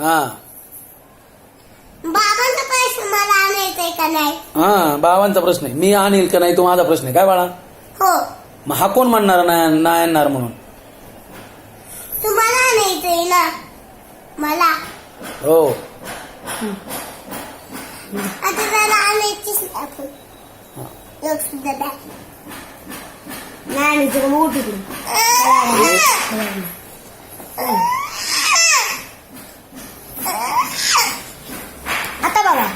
हा. बाबांचा पैसे मला आणायचंय का नाही? हा बाबांचा प्रश्न आहे. मी आणील का नाही तो माझा प्रश्न आहे. काय बाळा? हो. मग हा कोण म्हणणार नाही नाही आणणार म्हणून? तुम्हाला आणायचंय ना? मला. हो. आता जरा आणायचीच नाही आपण. सुद्धा तुला मोठी बघा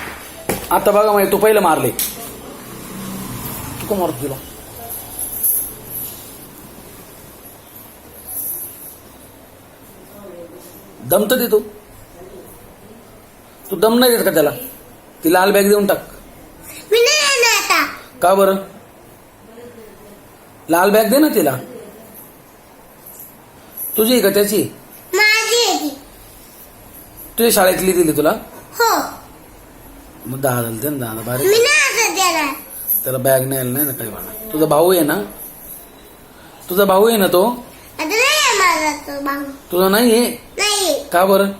आता बघा म्हणजे तू पहिलं मारले. तू का मारत तुला. दम तर देतो तू दम नाही देत का त्याला? ती लाल बॅग देऊन टाक. का बरं? लाल बॅग दे ना तिला. तुझी आहे का त्याची? ती. तुझ्या शाळेतली दिली तुला? हो. मग दहा झालं दे ना दहा बारीक. त्याला बॅग नाही नाही ना काही म्हणा. तुझा भाऊ आहे ना? तुझा भाऊ आहे ना तो? तो तुझा नाही आहे? नाही का बरं?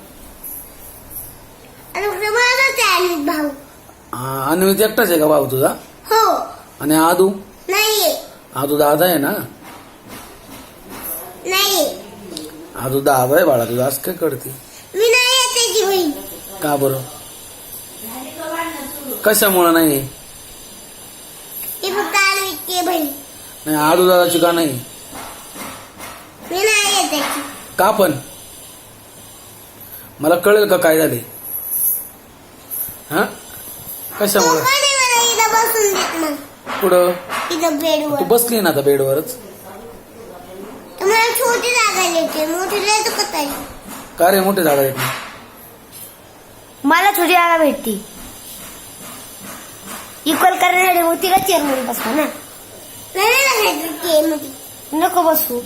भाऊ. हा, अन्वित एकटाच आहे का भाऊ तुझा? हो. आणि आदू? नाही आदू दादा आहे ना? नाही आदू दादा आहे बाळा तुझा असं काय मी नाही बहीण. का बरं? कशामुळं नाही? ती फक्त नाही आदू दादाची का नाही? मी नाही त्याची. का पण? मला कळेल का काय झाले? हा? तो कशामुळे कोणी मला इथं बसून देत मग. पुढं इथं बेडवर. तू बसली ना आता बेडवरच? तर मला छोटी जागा देते मोठी लय दुखत आहे. का रे मोठे झाड आहेत मला छोटी जागा भेटती. इक्वल करण्यासाठी मग तिला चेअरमध्ये बसवा ना नाही बसायचं नको बसू.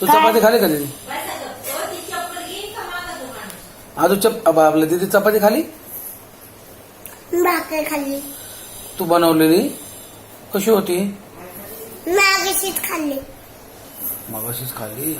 तू? चपाती खाली का दीदी? आजू चप अब दीदी चपाती खाली? भाकर खाल्ली. तू बनवलेली? कशी होती? मागशीच खाल्ली. मग अशीच खाल्ली?